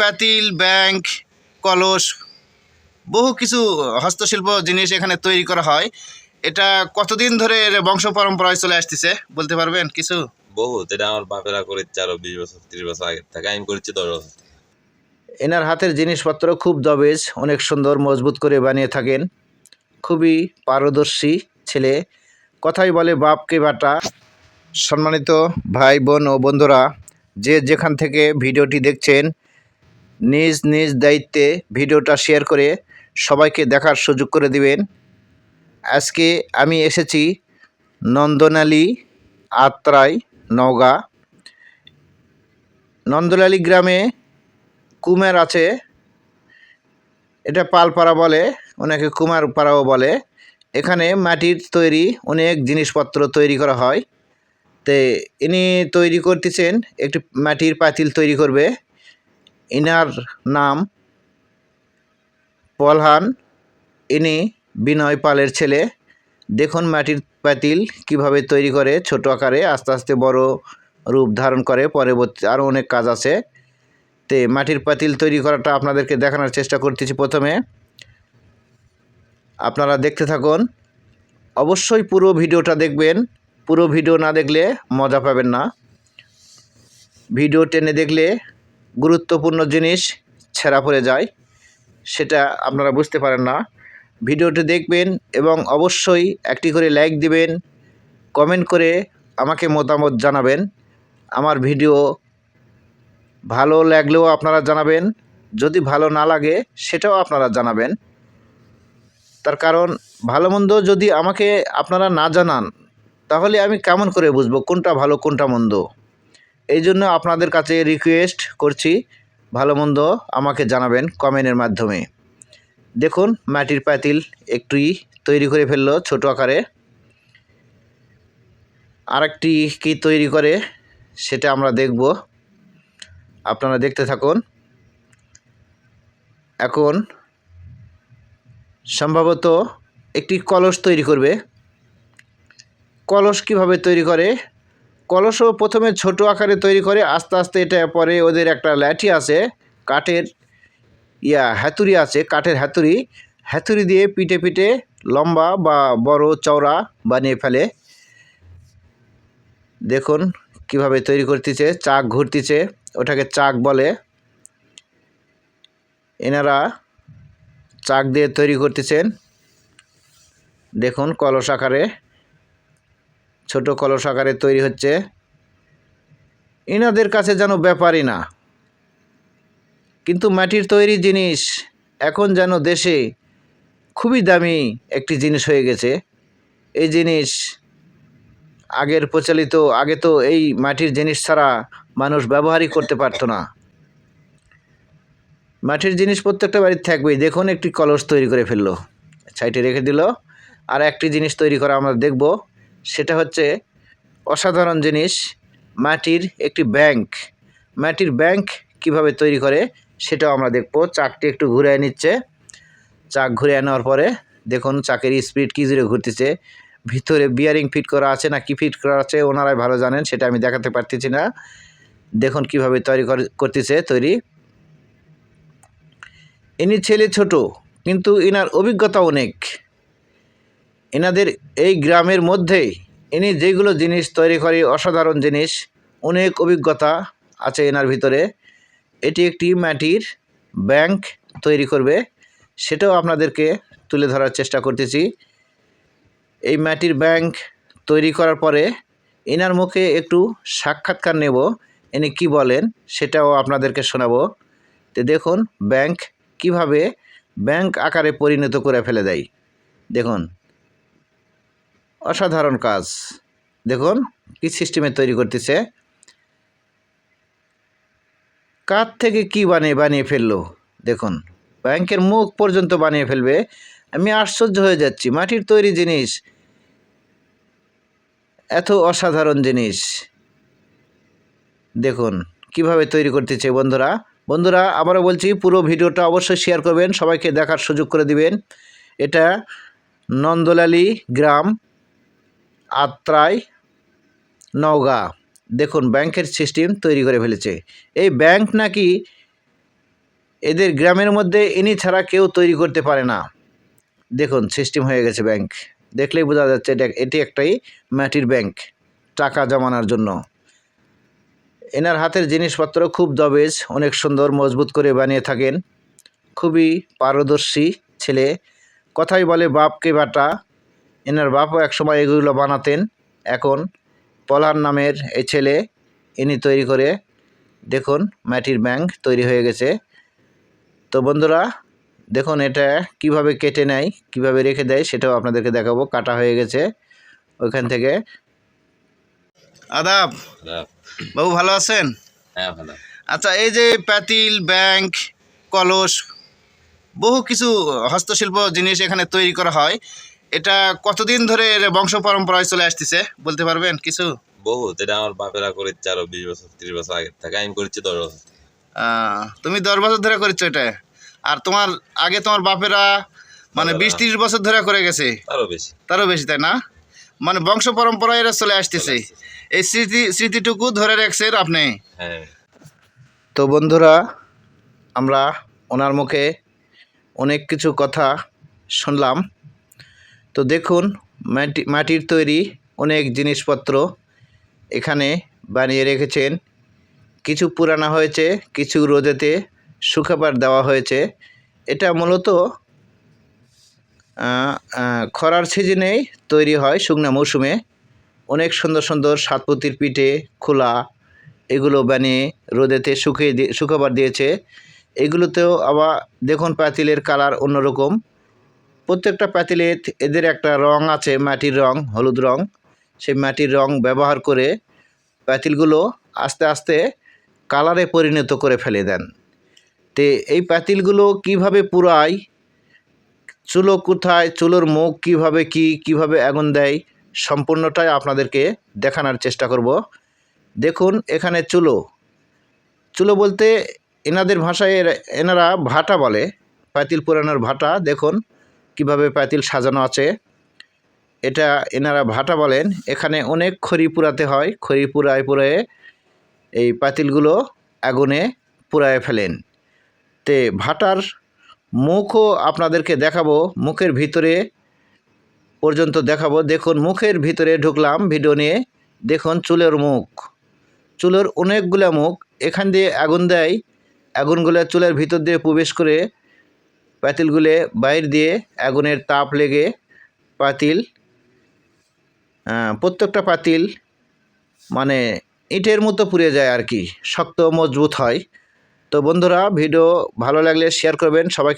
পাতিল ব্যাংক কলস বহু কিছু হস্তশিল্প জিনিস এখানে তৈরি করা হয়। এটা কতদিন ধরে এর বংশ পরম্পরায় চলে আসতেছে বলতে পারবেন কিছু? বহুত এটা আমার বাপেরা করেছে আরও বিশ বছর ত্রিশ বছর আগে থেকে আমি করেছি দশ বছর। এনার হাতের জিনিসপত্র খুব দবেজ অনেক সুন্দর মজবুত করে বানিয়ে থাকেন। খুবই পারদর্শী ছেলে। কথাই বলে বাপকে বাটা। সম্মানিত ভাই বোন ও বন্ধুরা যে যেখান থেকে ভিডিওটি দেখছেন নিজ নিজ দায়িত্বে ভিডিওটা শেয়ার করে সবাইকে দেখার সুযোগ করে দিবেন। আজকে আমি এসেছি নন্দনালী আত্রাই নওগাঁ। নন্দলালী গ্রামে কুমার আছে। এটা পালপাড়া বলে অনেকে কুমারপাড়াও বলে। এখানে মাটির তৈরি অনেক জিনিসপত্র তৈরি করা হয়। তে ইনি তৈরি করতেছেন, একটি মাটির পাতিল তৈরি করবে। ইনার নাম পলহান। ইনি বিনয় পালের ছেলে। দেখুন মাটির পাতিল কীভাবে তৈরি করে ছোট আকারে আস্তে আস্তে বড় রূপ ধারণ করে। পরবর্তী আরও অনেক কাজ আছে। তে মাটির পাতিল তৈরি করাটা আপনাদেরকে দেখানোর চেষ্টা করতেছি প্রথমে। আপনারা দেখতে থাকুন। অবশ্যই পুরো ভিডিওটা দেখবেন। পুরো ভিডিও না দেখলে মজা পাবেন না। ভিডিও টেনে দেখলে গুরুত্বপূর্ণ জিনিস ছেঁড়া পড়ে যায়, সেটা আপনারা বুঝতে পারেন না। ভিডিওটি দেখবেন এবং অবশ্যই একটি করে লাইক দিবেন কমেন্ট করে আমাকে মতামত জানাবেন। আমার ভিডিও ভালো লাগলেও আপনারা জানাবেন, যদি ভালো না লাগে সেটাও আপনারা জানাবেন। তার কারণ, ভালো মন্দ যদি আমাকে আপনারা না জানান, তাহলে আমি কেমন করে বুঝব কোনটা ভালো কোনটা মন্দ? এই জন্য আপনাদের কাছে রিকোয়েস্ট করছি, ভালো মন্দ আমাকে জানাবেন কমেন্টের মাধ্যমে। দেখুন, মাটির পাতিল একটুই তৈরি করে ফেলল ছোট আকারে। আরেকটি কি তৈরি করে, সেটা আমরা দেখব। আপনারা দেখতে থাকুন। এখন সম্ভবত একটি কলস তৈরি করবে। কলস কীভাবে তৈরি করে কলসও প্রথমে ছোট আকারে তৈরি করে আস্তে আস্তে এটা পরে ওদের একটা লাঠি আছে, কাঠের, ইয়া, হাতুড়ি আছে, কাঠের হাতুড়ি। হাতুড়ি দিয়ে পিটে পিটে লম্বা বা বড় চওড়া বানিয়ে ফেলে। দেখুন কীভাবে তৈরি করতেছে, চাক ঘুরতেছে, ওটাকে চাক বলে। এনারা চাক দিয়ে তৈরি করতেছেন। দেখুন কলস আকারে। ছোট কলস আকারে তৈরি হচ্ছে। এনাদের কাছে যেন ব্যাপারই না। কিন্তু মাটির তৈরি জিনিস এখন যেন দেশে খুবই দামি একটি জিনিস হয়ে গেছে। এই জিনিস আগের প্রচলিত, আগে তো এই মাটির জিনিস ছাড়া মানুষ ব্যবহারই করতে পারতো না। মাটির জিনিস প্রত্যেকটা বাড়ির থাকবেই। দেখুন একটি কলস তৈরি করে ফেলল। সাইডে রেখে দিল। আর একটি জিনিস তৈরি করা আমরা দেখব। সেটা হচ্ছে অসাধারণ জিনিস, মাটির একটি ব্যাংক। মাটির ব্যাংক কীভাবে তৈরি করে সেটাও আমরা দেখব। চাকটি একটু ঘুরে নিচ্ছে। চাক ঘুরে আনার পরে দেখুন চাকের স্পিড কী জুড়ে ঘুরতেছে। ভিতরে বিয়ারিং ফিট করা আছে না কি ফিট করা আছে ওনারাই ভালো জানেন, সেটা আমি দেখাতে পারতেছি না। দেখুন কীভাবে তৈরি করে- করতেছে তৈরি। ইনি ছেলে ছোট, কিন্তু ইনার অভিজ্ঞতা অনেক। এনাদের এই গ্রামের মধ্যেই ইনি যেগুলো জিনিস তৈরি করে অসাধারণ জিনিস, অনেক অভিজ্ঞতা আছে এনার ভিতরে। এটি একটি মাটির ব্যাংক তৈরি করবে, সেটাও আপনাদেরকে তুলে ধরার চেষ্টা করতেছি। এই মাটির ব্যাংক তৈরি করার পরে এনার মুখে একটু সাক্ষাৎকার নেব, ইনি কি বলেন সেটাও আপনাদেরকে শোনাবো। তো দেখুন, ব্যাংক কীভাবে ব্যাংক আকারে পরিণত করে ফেলে দেয়। দেখুন অসাধারণ কাজ। দেখুন, কি সিস্টেমে তৈরি করতেছে। কাঠ থেকে কি বানিয়ে বানিয়ে ফেলল? দেখুন, ব্যাংকের মুখ পর্যন্ত বানিয়ে ফেলবে। আমি আশ্চর্য হয়ে যাচ্ছি, মাটির তৈরি জিনিস। এত অসাধারণ জিনিস। দেখুন, কীভাবে তৈরি করতেছে বন্ধুরা। বন্ধুরা, আবারও বলছি, পুরো ভিডিওটা অবশ্যই শেয়ার করবেন। সবাইকে দেখার সুযোগ করে দিবেন। এটা নন্দলালী গ্রাম আত্রাই নওগাঁ। দেখুন, ব্যাংকের সিস্টেম তৈরি করে ফেলেছে। এই ব্যাংক নাকি এদের গ্রামের মধ্যে ইনি ছাড়া কেউ তৈরি করতে পারে না। দেখুন, সিস্টেম হয়ে গেছে ব্যাংক। দেখলেই বোঝা যাচ্ছে এটা, এটি একটাই মাটির ব্যাংক, টাকা জমানোর জন্য। এনার হাতের জিনিসপত্র খুব দবেজ, অনেক সুন্দর, মজবুত করে বানিয়ে থাকেন। খুবই পারদর্শী ছেলে। কথাই বলে, বাপকে বাটা এনার বাপও একসময় এগুলো বানাতেন। এখন পলার নামের এই ছেলে ইনি তৈরি করে দেখুন মাটির ব্যাংক তৈরি হয়ে গেছে। তো বন্ধুরা দেখুন এটা কীভাবে কেটে নেয় কীভাবে রেখে দেয় সেটাও আপনাদেরকে দেখাবো। কাটা হয়ে গেছে ওইখান থেকে। আদাব বাবু ভালো আছেন? হ্যাঁ আচ্ছা এই যে পাতিল ব্যাংক কলস বহু কিছু হস্তশিল্প জিনিস এখানে তৈরি করা হয়। এটা কতদিন ধরে এর বংশ পরম্পরায় চলে আসতেছে বলতে পারবেন কিছু? বহুত এটা আমার বাপেরা করেছে আরও বিশ বছর ত্রিশ বছর আগে থেকে আমি করেছি দশ বছর। তুমি দশ বছর ধরে করেছ এটা? আর তোমার আগে তোমার বাপেরা মানে বিশ ত্রিশ বছর ধরে করে গেছে? আরও বেশি। তারও বেশি তাই না? মানে বংশ পরম্পরায় এরা চলে আসতেছে। এই স্মৃতি স্মৃতিটুকু ধরে রাখছেন আপনি? হ্যাঁ। তো বন্ধুরা আমরা ওনার মুখে অনেক কিছু কথা শুনলাম। তো দেখুন, মাটি, মাটির তৈরি অনেক জিনিসপত্র এখানে বানিয়ে রেখেছেন। কিছু পুরানো হয়েছে, কিছু রোদেতে শুকাবার দেওয়া হয়েছে। এটা মূলত খরার সিজনেই তৈরি হয় শুকনা মৌসুমে। অনেক সুন্দর সুন্দর সাতপতির পিঠে, খোলা, এগুলো বানিয়ে রোদেতে শুকিয়ে দিয়ে শুকাবার দিয়েছে। এগুলোতেও আবার দেখুন পাতিলের কালার অন্যরকম। প্রত্যেকটা পাতিলে এদের একটা রং আছে, মাটির রং, হলুদ রং। সেই মাটির রং ব্যবহার করে পাতিলগুলো আস্তে আস্তে কালারে পরিণত করে ফেলে দেন। তে এই পাতিলগুলো কীভাবে পুরায়, চুলো কোথায়, চুলোর মুখ কীভাবে কি, কীভাবে আগুন দেয়, সম্পূর্ণটাই আপনাদেরকে দেখানোর চেষ্টা করব। দেখুন, এখানে চুলো। চুলো বলতে এনাদের ভাষায় এনারা ভাটা বলে পাতিল পুরানোর ভাটা। দেখুন কীভাবে পাতিল সাজানো আছে? এটা এনারা ভাটা বলেন। এখানে অনেক খড়ি পুরাতে হয়। খড়ি পুরায় পুরায়ে এই পাতিলগুলো আগুনে পুরায় ফেলেন। তে ভাটার মুখও আপনাদেরকে দেখাবো। মুখের ভিতরে পর্যন্ত দেখাবো। দেখুন, মুখের ভিতরে ঢুকলাম ভিডিও নিয়ে। দেখুন, চুলের মুখ। চুলের অনেকগুলো মুখ। এখান দিয়ে আগুন দেয়। আগুনগুলো চুলের ভিতর দিয়ে প্রবেশ করে পাতিলগুলো বাইর দিয়ে আগুনের তাপ লেগে পাতিল প্রত্যেকটা পাতিল মানে ইটের মতো পুড়ে যায় আর কি, শক্ত মজবুত হয়। তো বন্ধুরা, ভিডিও ভালো লাগলে শেয়ার করবেন সবাই